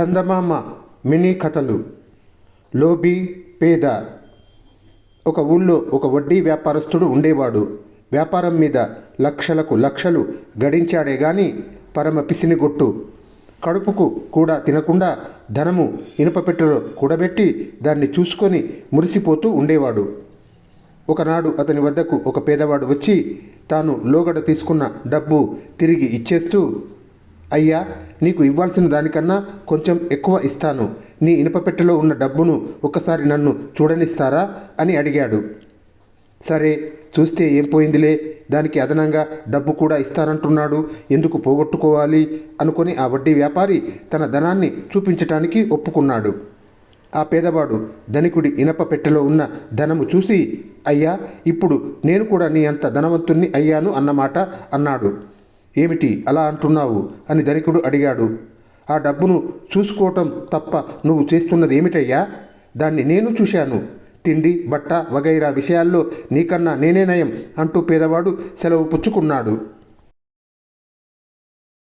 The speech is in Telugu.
చందమామ మినీ కథలు. లోబీ పేద ఒక ఊళ్ళో ఒక వడ్డీ వ్యాపారస్తుడు ఉండేవాడు. వ్యాపారం మీద లక్షలకు లక్షలు గడించాడే గాని పరమ పిసినిగొట్టు. కడుపుకు కూడా తినకుండా ధనము ఇనుప పెట్టెలో కూడబెట్టి దాన్ని చూసుకొని మురిసిపోతూ ఉండేవాడు. ఒకనాడు అతని వద్దకు ఒక పేదవాడు వచ్చి తాను లోగడ తీసుకున్న డబ్బు తిరిగి ఇచ్చేస్తూ అయ్యా నీకు ఇవ్వాల్సిన దానికన్నా కొంచెం ఎక్కువ ఇస్తాను. నీ ఇనుపపెట్టెలో ఉన్న డబ్బును ఒక్కసారి నన్ను చూడనిస్తారా? అని అడిగాడు. సరే చూస్తే ఏం పోయిందిలే? దానికి అదనంగా డబ్బు కూడా ఇస్తానంటున్నాడు. ఎందుకు పోగొట్టుకోవాలి? అనుకొని ఆ వడ్డీ వ్యాపారి తన ధనాన్ని చూపించటానికి ఒప్పుకున్నాడు. ఆ పేదవాడు ధనికుడి ఇనప పెట్టెలో ఉన్న ధనము చూసి అయ్యా ఇప్పుడు నేను కూడా నీ అంత ధనవంతుణ్ణి అయ్యాను అన్నమాట అన్నాడు. ఏమిటి అలా అంటున్నావు? అని ధనికుడు అడిగాడు. ఆ డబ్బును చూసుకోవటం తప్ప నువ్వు చేస్తున్నది ఏమిటయ్యా? దాన్ని నేను చూశాను. తిండి బట్ట వగైరా విషయాల్లో నీకన్నా నేనే నయం అంటూ పేదవాడు సెలవు పుచ్చుకున్నాడు.